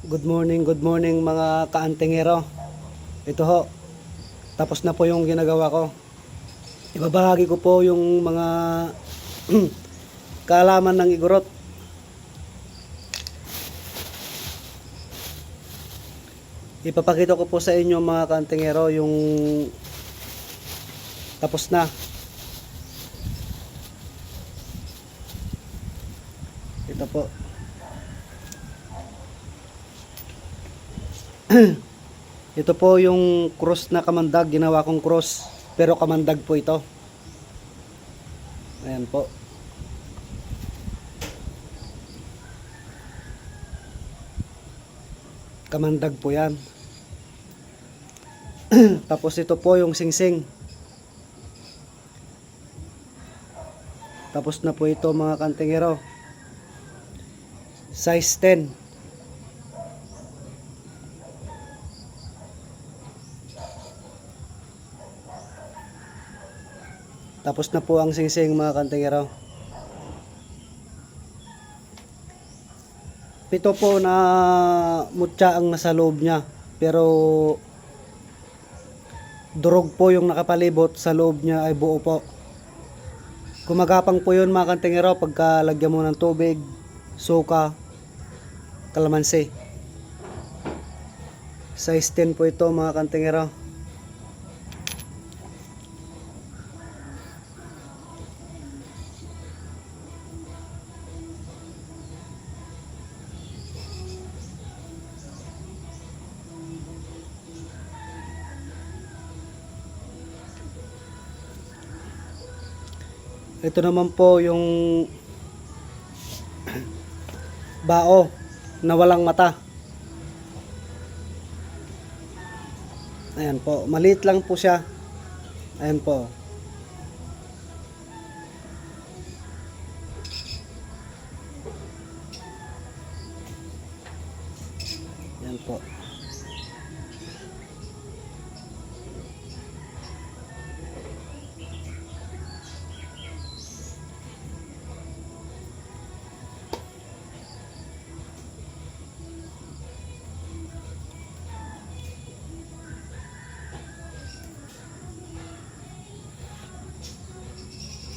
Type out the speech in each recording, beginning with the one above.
Good morning, good morning mga kaantingero. Ito ho, tapos na po yung ginagawa ko. Ibabahagi ko po yung mga kaalaman ng igorot. Ipapakita ko po sa inyo mga kaantingero yung tapos na. Ito po. Ito po yung cross na kamandag, ginawa kong cross, pero kamandag po ito. Ayan po. Kamandag po yan. Tapos ito po yung singsing. Tapos na po ito mga kantingero. Size 10. Tapos na po ang singsing mga kantingero. Pito po na mutya ang nasa loob niya. Pero durog po yung nakapalibot sa loob niya ay buo po. Gumagapang po yun mga kantingero pagka lagyan mo ng tubig, suka, kalamansi. Size 10 po ito mga kantingero. Ito naman po yung bao na walang mata. Ayan po, maliit lang po siya. Ayan po. Ayan po.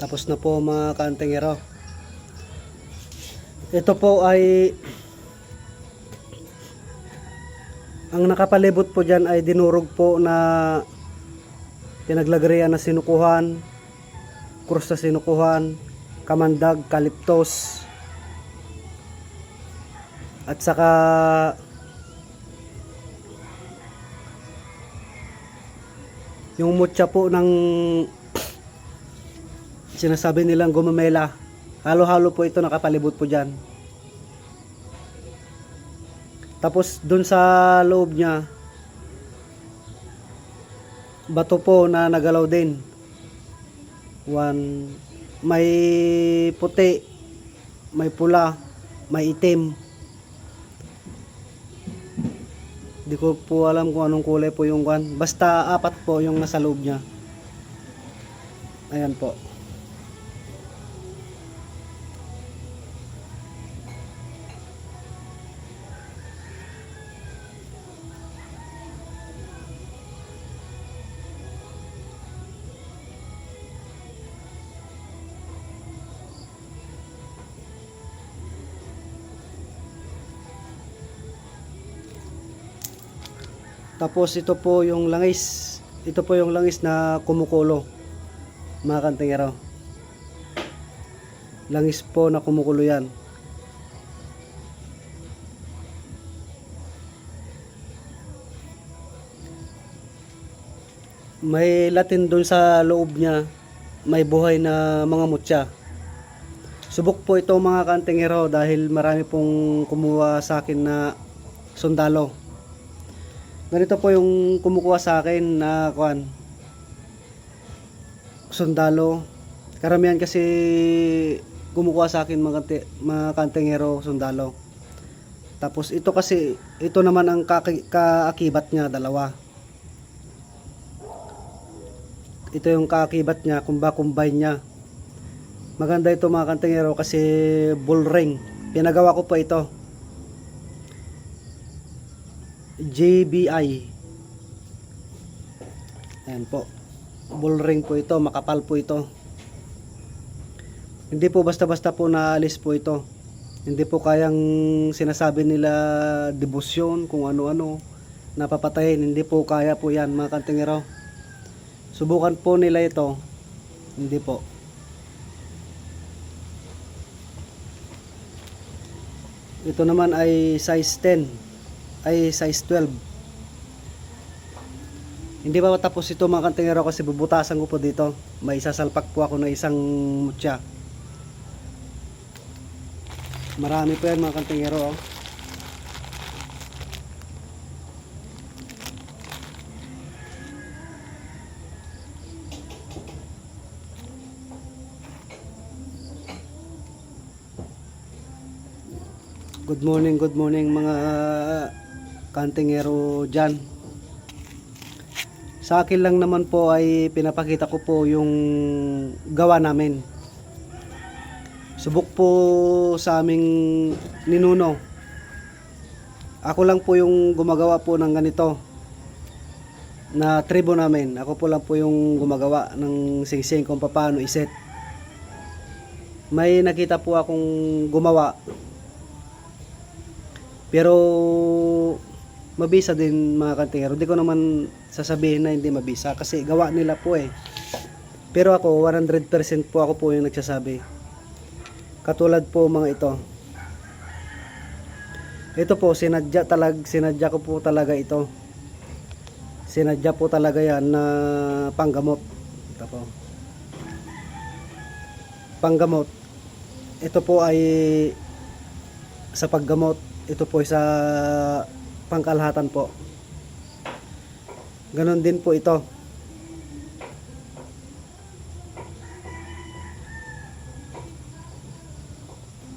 Tapos na po mga kantingero. Ito po ay ang nakapalibot po dyan ay dinurog po na pinaglagarian na sinukuhan, krus na sinukuhan, kamandag, kaliptos, at saka yung mutya po ng sinasabi nilang gumamela. Halo-halo po ito nakapalibot po dyan. Tapos dun sa loob niya, bato po na nagalaw din. One, may puti, may pula, may itim. Di ko po alam kung anong kulay po yung kwan. Basta apat po yung nasa loob niya. Ayan po. Tapos ito po yung langis. Ito po yung langis na kumukulo. Mga kantingero. Langis po na kumukulo yan. May latin doon sa loob niya. May buhay na mga mutya. Subok po ito mga kantingero dahil marami pong kumuha sa akin na sundalo ganito po yung kumukuha sa akin na kuan sundalo. Karamihan kasi kumukuha sa akin mga, kante- mga kantingero sundalo. Tapos ito kasi ito naman ang kaki- kaakibat niya dalawa. Ito yung kaakibat niya kumba combine niya. Maganda ito mga kantingero kasi bull ring. Pinagawa ko pa ito JBI. Ayan po. Bull ring po ito, makapal po ito. Hindi po basta-basta po naalis po ito. Hindi po kayang sinasabi nila debosyon, kung ano-ano, napapatayin. Hindi po kaya po yan mga kantingero. Subukan po nila ito. Hindi po. Ito naman ay size 10 ay size 12 hindi pa tapos ito mga kantingero? Kasi bubutasan ko po dito. May sasalpak po ako ng isang mutya. Marami po yan mga kantingero oh. Good morning, good morning mga kantingero dyan. Sa akin lang naman po ay pinapakita ko po yung gawa namin. Subok po sa aming ninuno. Ako lang po yung gumagawa po ng ganito na tribo namin. Ako po lang po yung gumagawa ng singsing kung paano iset. May nakita po akong gumawa pero mabisa din mga kantingero. Hindi ko naman sasabihin na hindi mabisa kasi gawa nila po eh. Pero ako 100% po ako po yung nagsasabi. Katulad po mga ito. Ito po sinadya talag sinadya ko po talaga ito. Sinadya po talaga yan na panggamot. Ito po. Panggamot. Ito po ay sa paggamot ito po sa pangkalahatan po. Ganon din po ito.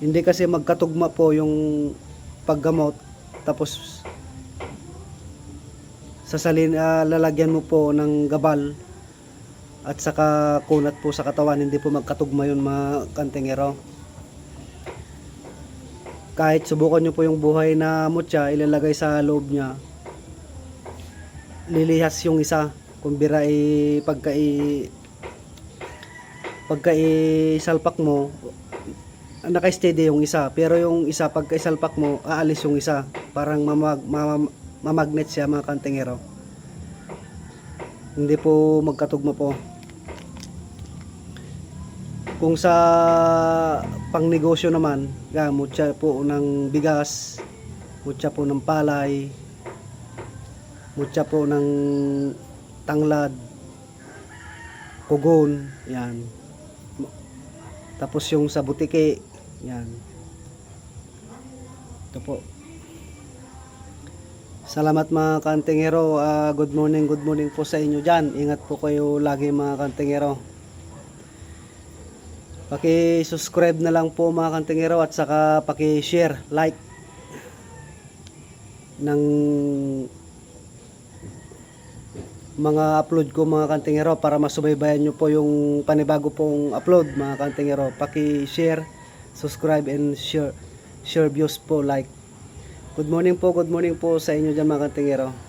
Hindi kasi magkatugma po yung paggamot tapos sasalin ah, lalagyan mo po ng gabal at saka kunat po sa katawan hindi po magkatugma yun mga kantingero kahit subukan nyo po yung buhay na mutya, ilalagay sa loob niya, lilihas yung isa. Kumbira i pagka i pagka isalpak mo, naka-steady yung isa. Pero yung isa, pagka isalpak mo, aalis yung isa. Parang mamag, mamag, mamagnet siya mga kantingero. Hindi po magkatugma po. Kung sa pangnegosyo naman, ga, mutya po ng bigas, mutya po ng palay, mutya po ng tanglad, kugon, yan. Tapos yung sa butike, yan. Ito po. Salamat mga kantingero. Ah, good morning, good morning po sa inyo dyan. Ingat po kayo lagi mga kantingero. Paki-subscribe na lang po mga kantingero at saka paki-share, like ng mga upload ko mga kantingero para masubaybayan nyo po yung panibago pong upload mga kantingero. Paki-share, subscribe and share share views po like. Good morning po, good morning po sa inyo dyan mga kantingero.